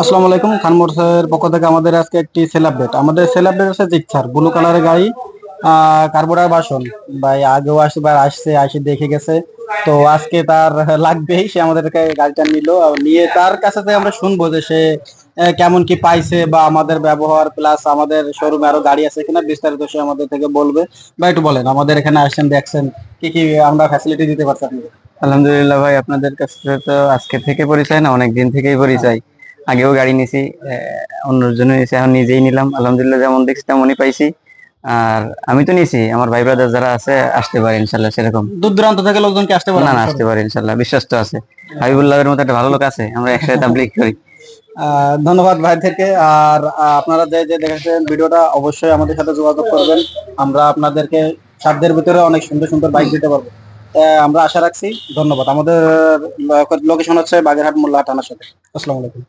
আসসালামু আলাইকুম খান পক্ষ থেকে আমাদের আজকে একটি আমাদের হচ্ছে ব্লু কালারের গাড়ি বাসন। ভাই, আগেও আসবার আসছে, আসে, দেখে গেছে। তো আজকে তার লাগবেই সে আমাদেরকে গাড়িটা নিল। নিয়ে তার কাছে আমরা শুনব যে সে কেমন কি পাইছে, বা আমাদের ব্যবহার প্লাস আমাদের শোরুমে আরও গাড়ি আছে কিনা, বিস্তারিত সে আমাদের থেকে বলবে। বা একটু বলেন, আমাদের এখানে আসছেন, দেখছেন, কি কি আমরা ফ্যাসিলিটি দিতে পারছি আপনাকে আলহামদুলিল্লাহ ভাই আপনাদের কাছে তো আজকে থেকে পরিচয় না অনেক দিন থেকেই পরিচয়। আগেও গাড়ি নিছি অন্যের জন্য নিছি এখন নিজেই নিলাম। আলহামদুলিল্লাহ যেমন দেখছি তেমনই পাইছি। আর আমি তো নিছি আমার ভাই ব্রাদার যারা আছে আসতে পারে ইনশাল্লাহ সেরকম। দূর দূরান্ত থেকে লোকজন কি আসতে পারে? না না আসতে পারে ইনশাল্লাহ বিশ্বাস তো আছে। হাবিবুল্লাহের মতো একটা ভালো লোক আছে আমরা একসাথে তাবলিগ করি। ধন্যবাদ থেকে আর আপনারা যে যে দেখেছেন ভিডিওটা অবশ্যই আমাদের সাথে যোগাযোগ করবেন। আমরা আপনাদেরকে সাধ্যের ভিতরে অনেক সুন্দর সুন্দর বাইক দিতে পারব। আমরা আশা রাখছি। ধন্যবাদ। আমাদের লোকেশন হচ্ছে বাগেরহাট মোল্লা থানার সাথে। আসসালামু আলাইকুম।